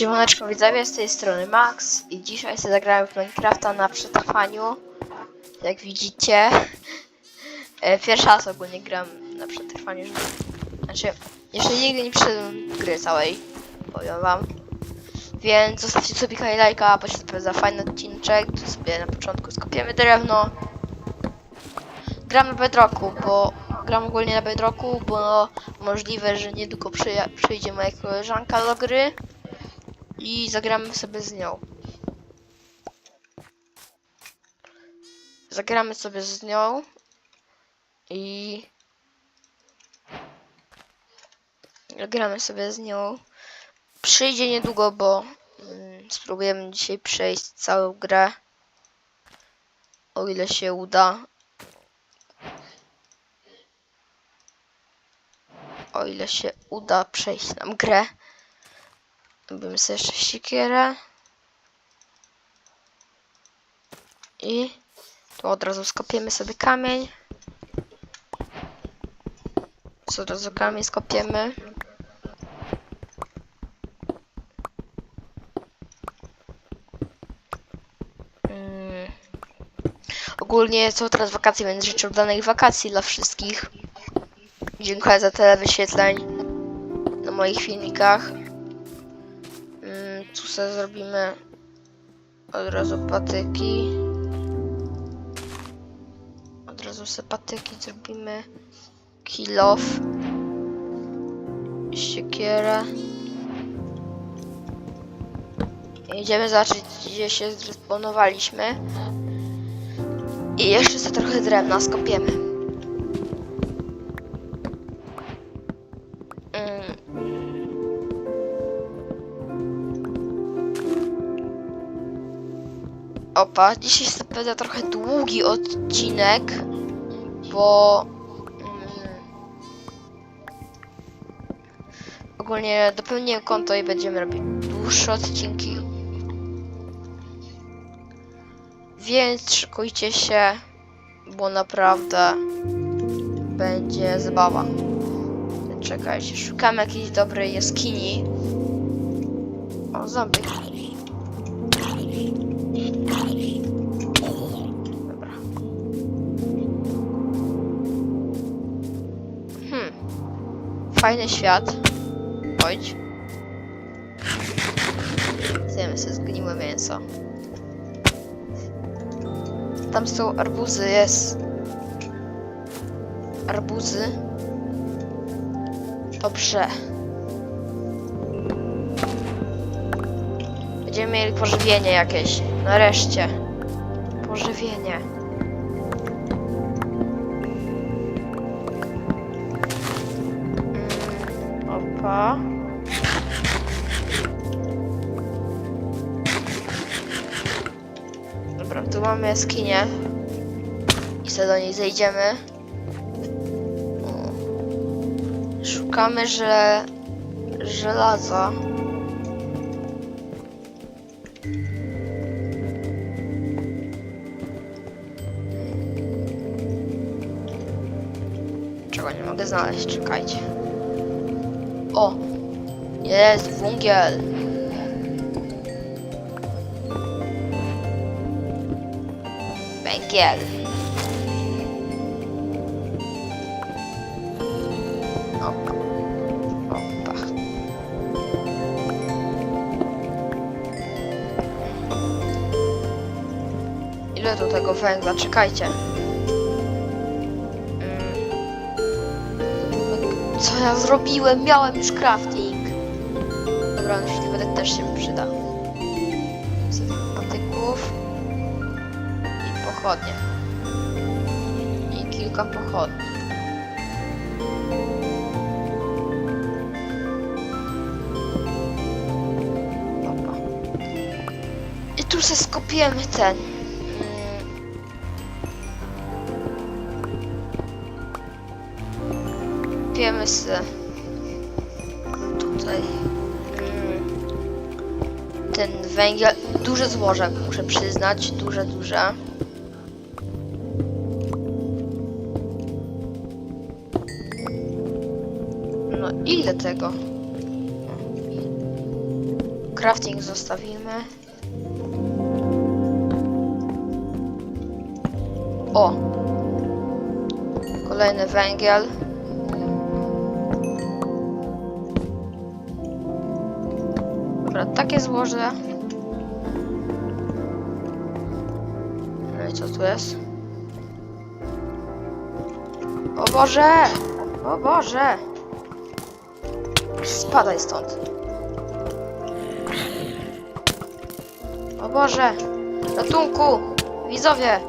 Siemaneczko widzowie, z tej strony Max i dzisiaj sobie zagrałem w Minecrafta na przetrwaniu. Jak widzicie, e, pierwszy raz ogólnie gram na przetrwaniu. Znaczy, jeszcze nigdy nie przyszedłem gry całej, powiem wam. Więc zostawcie sobie i lajka, bo się za fajny odcineczek. Tu sobie na początku skopiemy drewno. Gram na Bedrocku, bo gram ogólnie na Bedrocku, bo możliwe, że niedługo przyjdzie moja koleżanka do gry i zagramy sobie z nią. Zagramy sobie z nią i zagramy sobie z nią. Przyjdzie niedługo, bo mm, spróbujemy dzisiaj przejść całą grę. O ile się uda. O ile się uda przejść nam grę. Robimy sobie jeszcze siekierę. I tu od razu skopiemy sobie kamień. Tu od razu kamień skopiemy. Mm. Ogólnie są teraz wakacje, więc życzę udanych wakacji dla wszystkich. Dziękuję za tyle wyświetleń na moich filmikach. Zrobimy od razu patyki. Od razu sobie patyki zrobimy. Kill off. Siekierę. Idziemy zobaczyć, gdzie się zrespawnowaliśmy. I jeszcze sobie trochę drewna skopiemy. Opa, dzisiaj naprawdę trochę długi odcinek, bo mm, ogólnie dopełniłem konto i będziemy robić dłuższe odcinki. Więc szykujcie się, bo naprawdę będzie zabawa. Czekajcie, szukamy jakiejś dobrej jaskini. O, zombie. Fajny świat. Chodź. Zjemy sobie zgniłe mięso. Tam są arbuzy, jest. Arbuzy. Dobrze. Będziemy mieli pożywienie jakieś. Nareszcie. Pożywienie. Opa. Dobra, tu mamy jaskinię. I sobie do niej zejdziemy. Szukamy, że... żelaza. Czego nie mogę znaleźć, czekajcie. O! Jest węgiel! Węgiel! Ile tu tego węgla? Czekajcie. Co ja zrobiłem? Miałem już crafting. Dobra, już będę też się przyda. Sobie patyków. I pochodnie. I kilka pochodni. Dobra. I tu się skopiemy ten. Tutaj mm, ten węgiel. Duże złoże, muszę przyznać. Duże, duże. No ile tego? crafting zostawimy. O! Kolejny węgiel. Dobra, takie złożę. Co tu jest? O Boże! O Boże! Spadaj stąd. O Boże! Ratunku! Widzowie!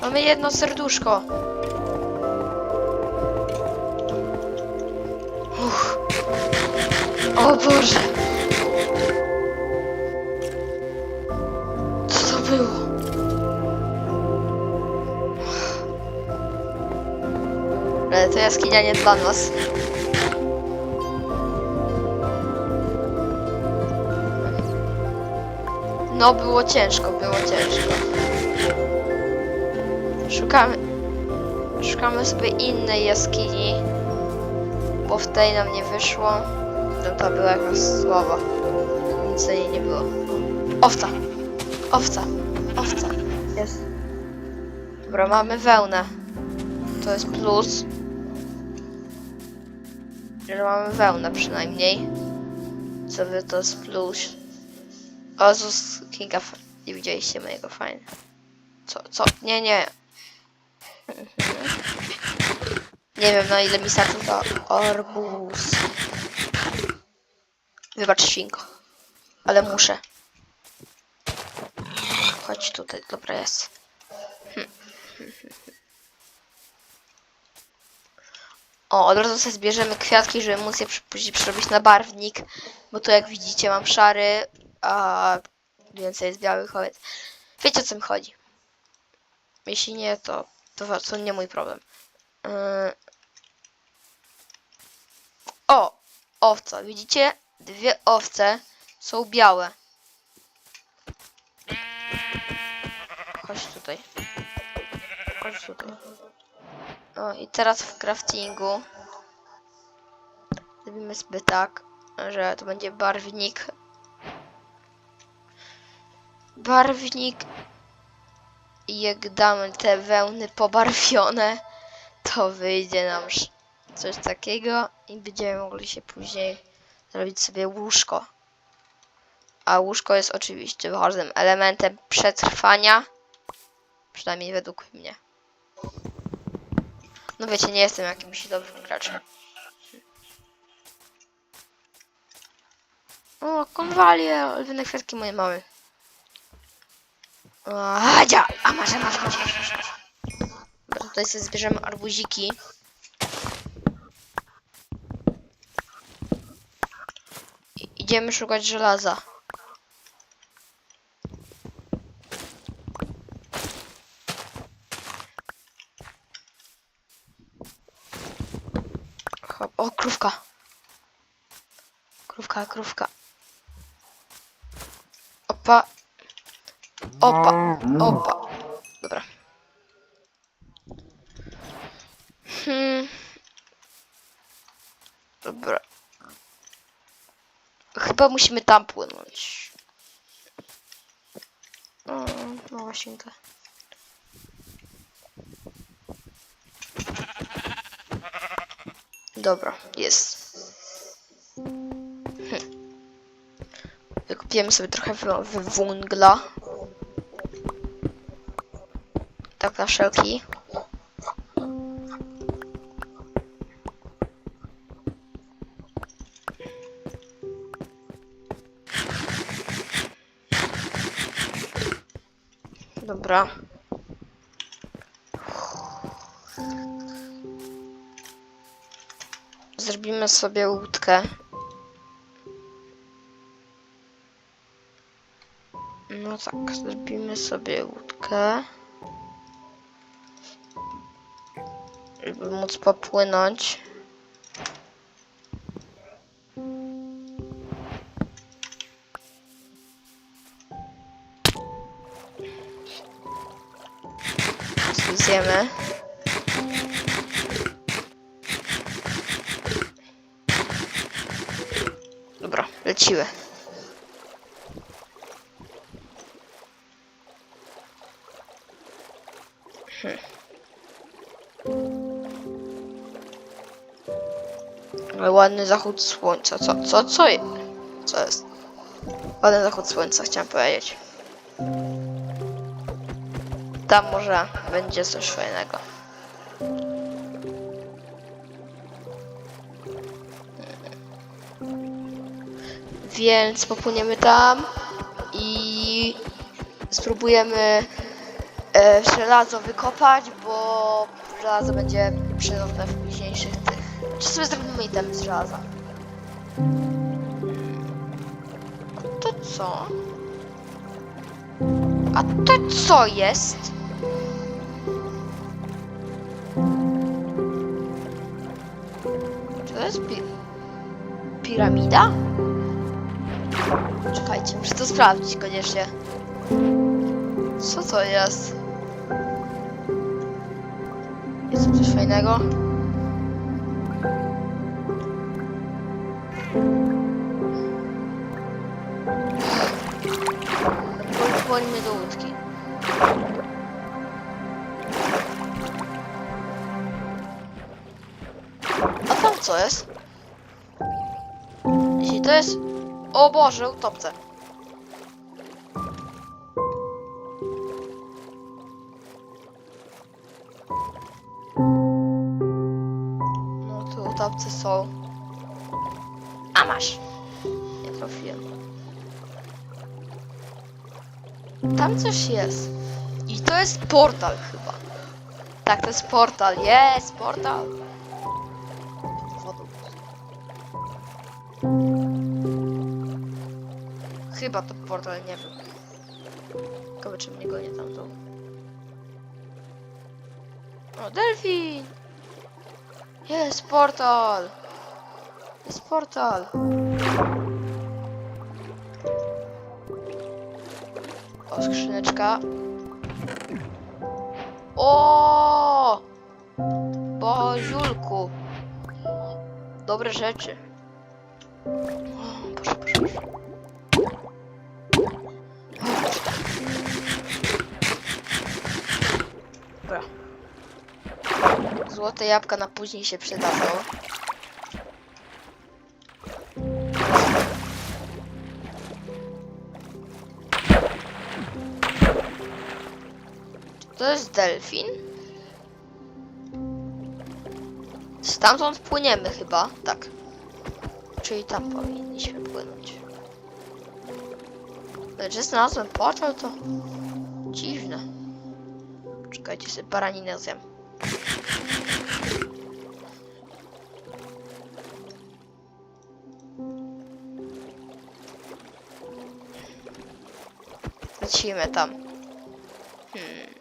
Mamy jedno serduszko. Uff. O Boże! Było? Ale to jaskinia nie dla nas. No, było ciężko, było ciężko. Szukamy. Szukamy sobie innej jaskini. Bo w tej nam nie wyszło. Tamta była jakaś słaba. Nic niej nie było. Owca! Owca! Owca! Jest. Dobra, mamy wełnę. To jest plus. Że mamy wełnę przynajmniej. Co wy to jest plus. O, Zus Kinga, nie widzieliście mojego fajnie. Co, co? Nie, nie. Nie wiem na ile mi starczy to arbuz. Wybacz świnko. Ale muszę. Chodź tutaj, dobra jest. O, od razu sobie zbierzemy kwiatki, żeby móc je później przerobić na barwnik. Bo tu jak widzicie mam szary, a więcej jest białych owiec. Wiecie o co mi chodzi. Jeśli nie, to to, to nie mój problem. Yy. O! Owca. Widzicie? Dwie owce są białe. Chodź tutaj. Chodź tutaj. O, i teraz w craftingu zrobimy sobie tak, że to będzie barwnik. Barwnik. Jak damy te wełny pobarwione, to wyjdzie nam coś takiego i będziemy mogli się później zrobić sobie łóżko. A łóżko jest oczywiście ważnym elementem przetrwania. Przynajmniej według mnie. No wiecie, nie jestem jakimś dobrym graczem. O, konwalie, olwiane kwiatki mojej mamy. Hadzia! A masz, masz, masz, masz, masz, masz. Tutaj sobie zbierzemy arbuziki. Idziemy szukać żelaza. Hop. O, krówka. Krówka, krówka. Opa. Opa. Opa. Dobra. Hmm. Dobra. Chyba musimy tam płynąć. No właśnie to. Dobra, jest. Wykupiemy sobie trochę węgla. Tak na wszelki. Dobra. Zrobimy sobie łódkę. No tak, zrobimy sobie łódkę. Żeby móc popłynąć. Zjemy. Dobra, lecimy. Ale ładny zachód słońca. Co, co, co? Co jest? Ładny zachód słońca, chciałem powiedzieć. Tam może będzie coś fajnego. Więc popłyniemy tam i spróbujemy e, żelazo wykopać, bo żelazo będzie przydatne w późniejszych tych. Czy sobie zrobimy item z żelaza? To co? A to co jest? Czy to jest pi piramida? Czekajcie, muszę to sprawdzić koniecznie. Co to jest? Jest coś fajnego? Mnie do łódki. A tam co jest? Jeśli to jest... O Boże, utopce. Tu utopce są. A masz. Nie trafiłem. Tam coś jest. I to jest portal chyba. Tak, to jest portal. Jest, portal. Chyba to portal, nie wiem. Ciekawe czy mnie goni tam dół. O, delfin! Jest portal! Jest portal! O, skrzyneczka. O! Boziulku! Dobre rzeczy. O, Boże, Boże, Boże. Złote jabłka na później się przydadzą. Czy To jest delfin? Stamtąd płyniemy chyba, tak. Czyli tam powinniśmy płynąć. Ale że znalazłem portal, to dziwne. Czekajcie sobie baraninę zjem. Lecimy tam. Hmm.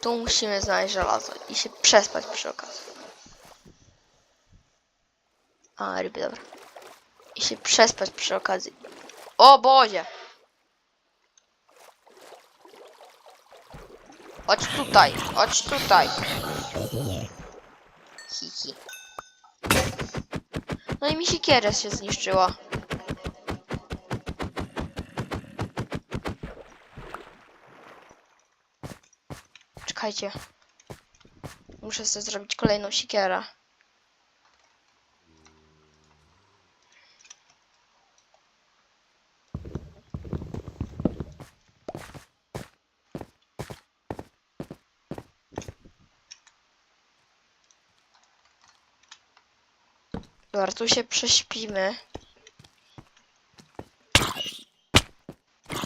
Tu musimy znaleźć żelazo i się przespać przy okazji. A, ryby, dobra. I się przespać przy okazji. O Bozie! Chodź tutaj, chodź tutaj. Hihi. No i mi siekierę się zniszczyła. Czekajcie. Muszę sobie zrobić kolejną siekierę. Dobra, tu się prześpimy.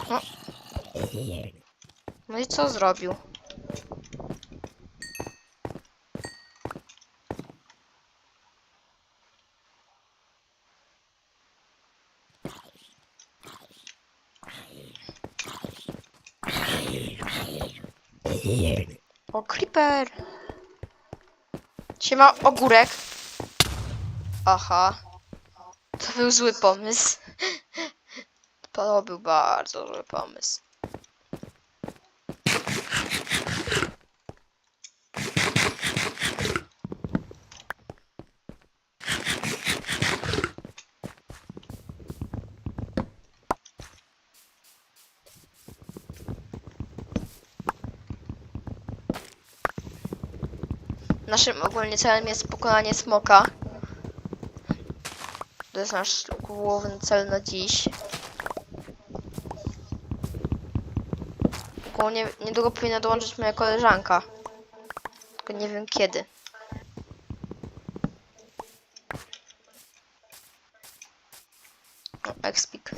No. no i co zrobił? O, creeper! Siema, ogórek. Aha. To był zły pomysł. To był bardzo zły pomysł. Naszym ogólnie celem jest pokonanie smoka. To jest nasz główny cel na dziś. Ogólnie niedługo powinna dołączyć moja koleżanka. Tylko nie wiem kiedy. O, Expik.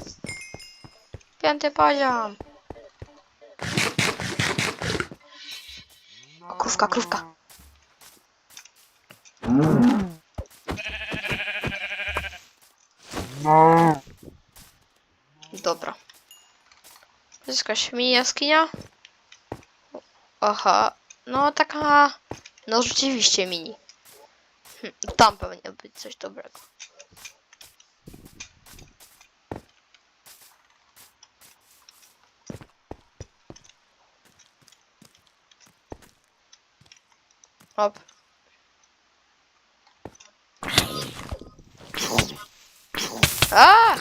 Piąty poziom. O, krówka, krówka. Dobra. To jest jakaś jaskinia? Aha. No taka... No rzeczywiście mini. Hm, tam powinno być coś dobrego. Hop. A!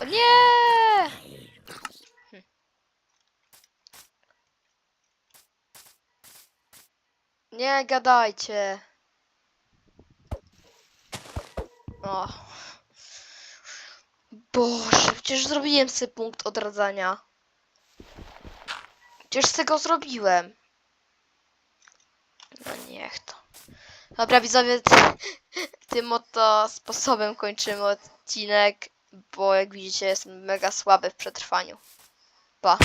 O nie! Hm. Nie gadajcie. O. Boże, przecież zrobiłem sobie punkt odradzania. Przecież z tego zrobiłem. No niech to. Dobra widzowie, ty- tym oto sposobem kończymy odcinek, bo jak widzicie jestem mega słaby w przetrwaniu. Pa.